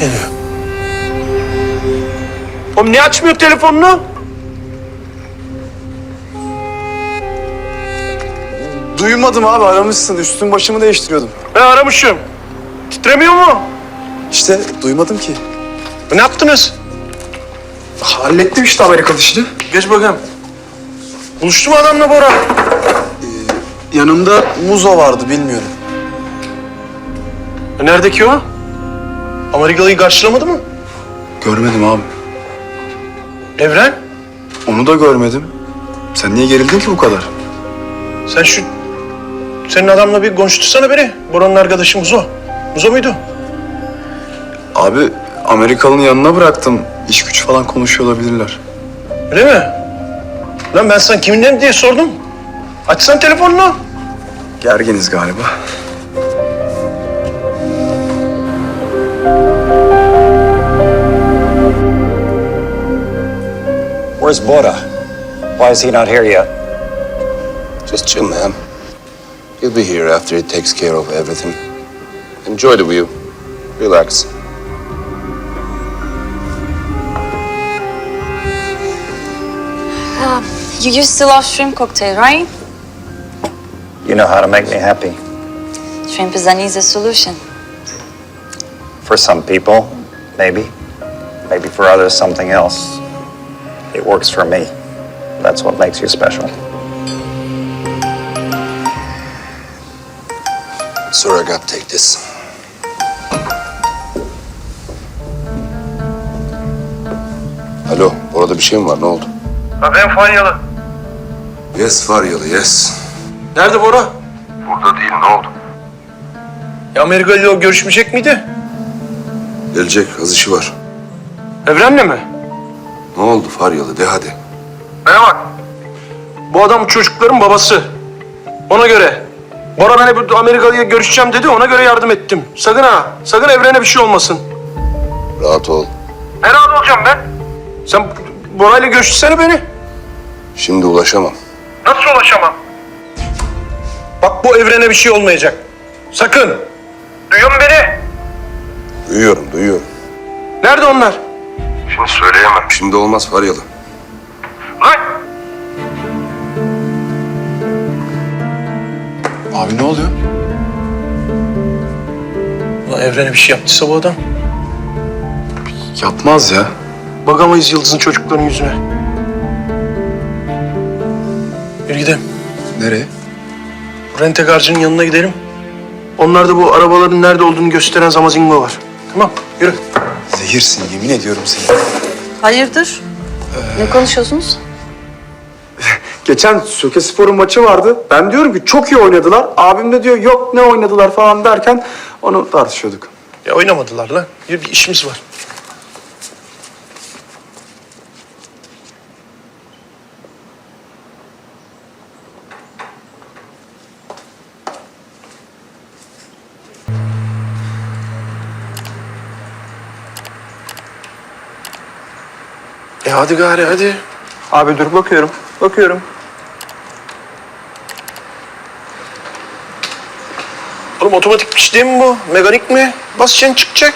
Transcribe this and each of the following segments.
Ne diyor? Oğlum niye açmıyor telefonunu? Duymadım abi aramışsın. Üstüm başımı değiştiriyordum. Ben aramışım. Titremiyor mu? İşte duymadım ki. Ne yaptınız? Hallettim işte Amerikalı işini. Geç bakalım. Buluştu mu adamla Bora? Yanımda Muzo vardı bilmiyorum. E, Nerede ki o? Amerikalı'yı karşılamadı mı? Görmedim abi. Evren, Onu da görmedim. Sen niye gerildin ki bu kadar? sen şu... Senin adamla bir konuştursana beni. Bora'nın arkadaşı Muzo. Muzo muydu? Abi Amerikalı'nın yanına bıraktım. İş güç falan konuşuyor olabilirler. Öyle mi? Lan ben sana kiminle diye sordum. Açsan telefonunu. Gerginiz galiba. Where's Bora? Why is he not here yet? Just chill, man. He'll be here after he takes care of everything. Enjoy the view. Relax. Um, you used to love shrimp cocktail, right? You know how to make me happy. Shrimp is an easy solution. For some people, maybe. Maybe for others, something else. It works for me. That's what makes you special. Sorry, I got to take this. Alo, orada bir şey mi var? Ne oldu? Ha ben Fanyalı. Yes, Faryalı, yes. Nerede Bora? Burada değil, ne oldu? Ya Amerikalı ile o görüşmeyecek miydi? Gelecek, az işi var. Evren'le mi? Ne oldu Faryalı? De hadi. Bana bak. Bu adam çocukların babası. Ona göre. Bora beni bu Amerikalı'ya görüşeceğim dedi, ona göre yardım ettim. Sakın ha, sakın Evren'e bir şey olmasın. Rahat ol. Ne rahat olacağım ben? Sen Bora'yla görüşsene beni. Şimdi ulaşamam. Nasıl ulaşamam? Bak bu Evren'e bir şey olmayacak. Sakın. Duyuyor musun beni? Duyuyorum, duyuyorum. Nerede onlar? Şimdi söyleyemem. Şimdi olmaz Faryalı. Lan! Abi ne oluyor? Ulan Evren'e bir şey yaptıysa bu adam. Yapmaz ya. Bakamayız Yıldız'ın çocukların yüzüne. Yürü gidelim. Nereye? Bu rentekarcının yanına gidelim. Onlarda bu arabaların nerede olduğunu gösteren zamazingo var. Tamam, yürü. Zehirsin yemin ediyorum seni. Hayırdır? Ne konuşuyorsunuz? Geçen Söke Spor'un maçı vardı. Ben diyorum ki çok iyi oynadılar. Abim de diyor yok ne oynadılar falan derken onu tartışıyorduk. Ya oynamadılar lan. Yürü, bir işimiz var. E hadi gari hadi. Abi dur bakıyorum. Bakıyorum. Oğlum otomatik bir şey değil mi bu? Mekanik mi? Basacaksın çıkacak.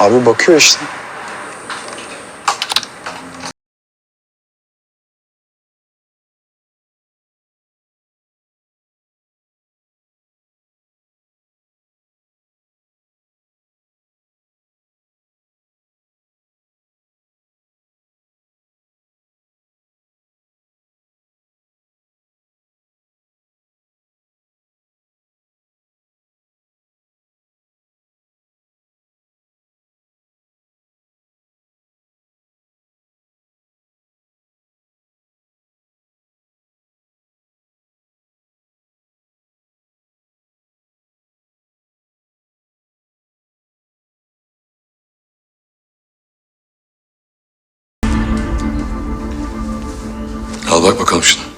Abi bakıyor işte. Bakalım şunu.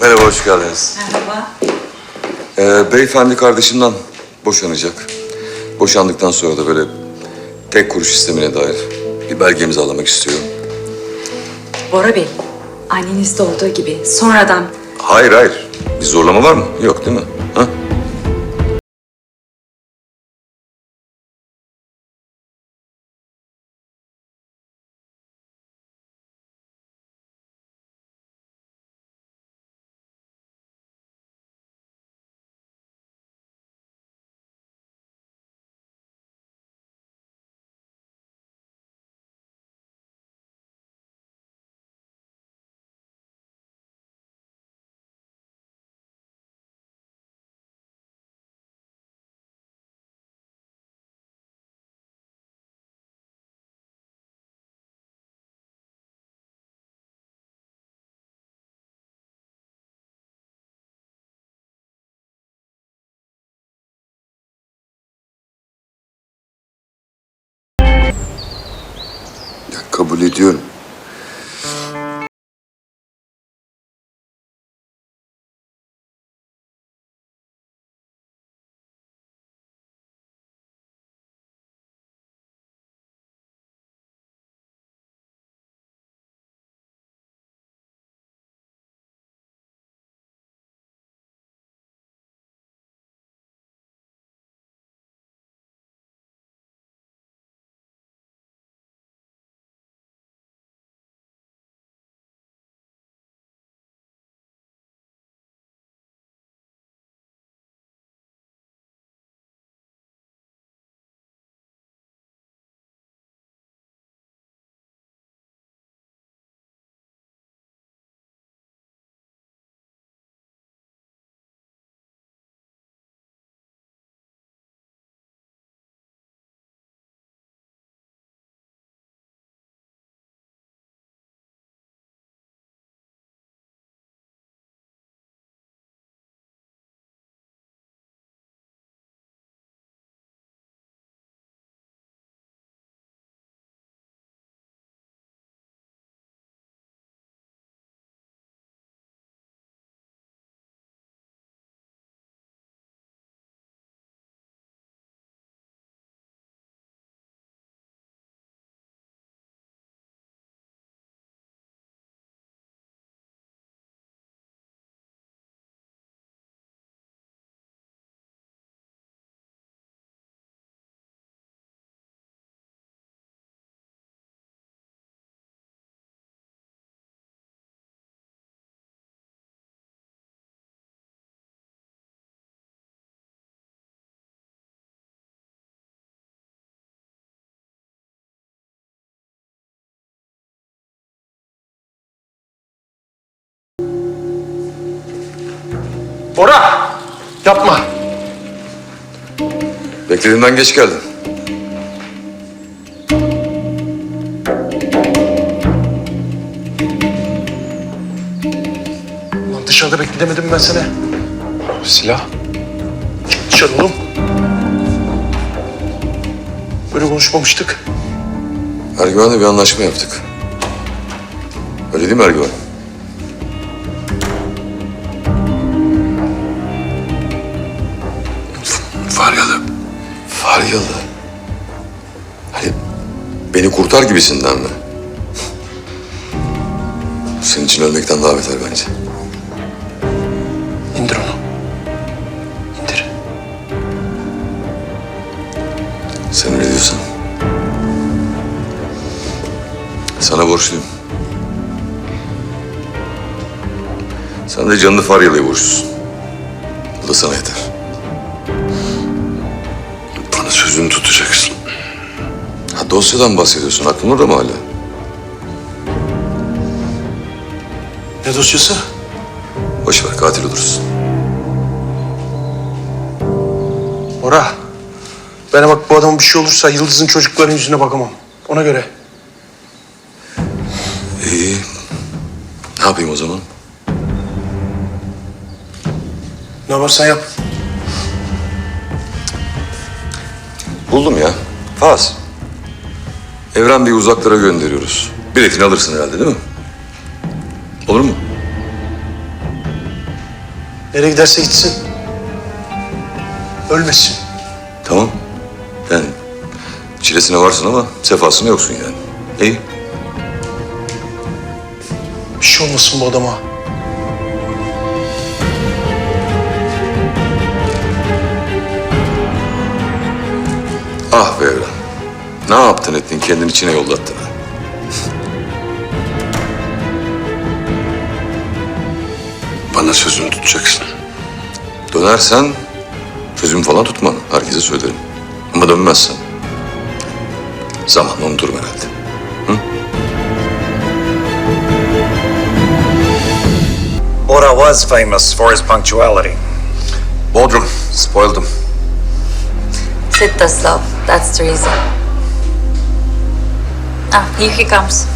Merhaba, hoş geldiniz. Merhaba. Ee, beyefendi kardeşimden boşanacak. Boşandıktan sonra da böyle tek kuruş sistemine dair bir belge imzalamak istiyor. Bora Bey, annenizde olduğu gibi sonradan Hayır, hayır. Bir zorlama var mı? Yok değil mi? Ha? Kabul ediyorum. Bora! Yapma. Beklediğimden geç geldin. Lan dışarıda beklemedim ben seni. Silah. Dışarı oğlum. Böyle konuşmamıştık. Ergüven'le bir anlaşma yaptık. Öyle değil mi Ergüven? Faryalı. Hani beni kurtar gibisinden mi? Senin için ölmekten daha beter bence. İndir onu. İndir. Sen öyle diyorsan. Sana borçluyum. Sen de canını Faryalı'ya borçlusun. Bu da sana yeter. Sözünü tutacaksın. Ha dosyadan bahsediyorsun. Aklın orada mı hala? Ne dosyası? Boş ver katil olursun. Bora. Bana bak bu adamın bir şey olursa Yıldız'ın çocukların yüzüne bakamam. Ona göre. İyi. Ne yapayım o zaman? Ne yaparsan yap. Buldum ya. Faz. Evren Bey'i uzaklara gönderiyoruz. Biletini alırsın herhalde değil mi? Olur mu? Nereye giderse gitsin. Ölmesin. Tamam. Yani çilesine varsın ama sefasına yoksun yani. İyi. Bir şey olmasın bu adama. Ah be evren. Ne yaptın ettin kendini içine yollattın ha. Bana sözünü tutacaksın. Dönersen sözümü falan tutma. Herkese söylerim. Ama dönmezsen zamanla unuturum herhalde. Bora was famous for his punctuality. Bodrum. Spoiled him. Sit Taslav. That's the reason. Ah, here he comes.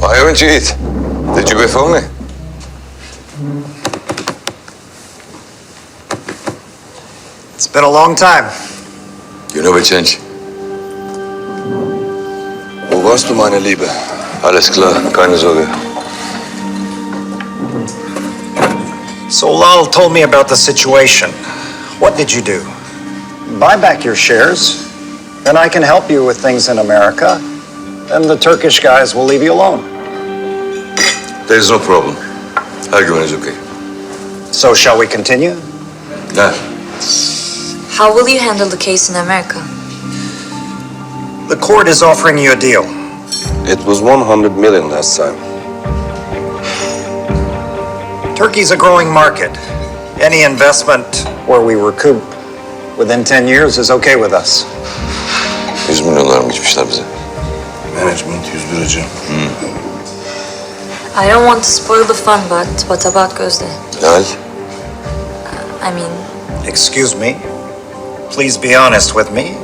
Why haven't you eat? Did you before me? It's been a long time. You never change. Wo warst du, meine Liebe? Alles klar, keine Sorge. So Lal told me about the situation. What did you do? Buy back your shares, then I can help you with things in America. Then the Turkish guys will leave you alone. There's no problem. Her is okay. So shall we continue? Ne? How will you handle the case in America? The court is offering you a deal. It was 100 million last time. Turkey's a growing market. Any investment where we recoup within 10 years is okay with us. 100 milyonlar mı geçmişler bize? Management 101 acı. I don't want to spoil the fun, but what about Gözde? Lal, I mean, Excuse me. Please be honest with me.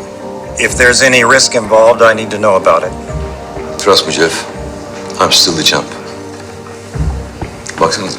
If there's any risk involved, I need to know about it. trust me Jeff. I'm still the champ. Baksanıza.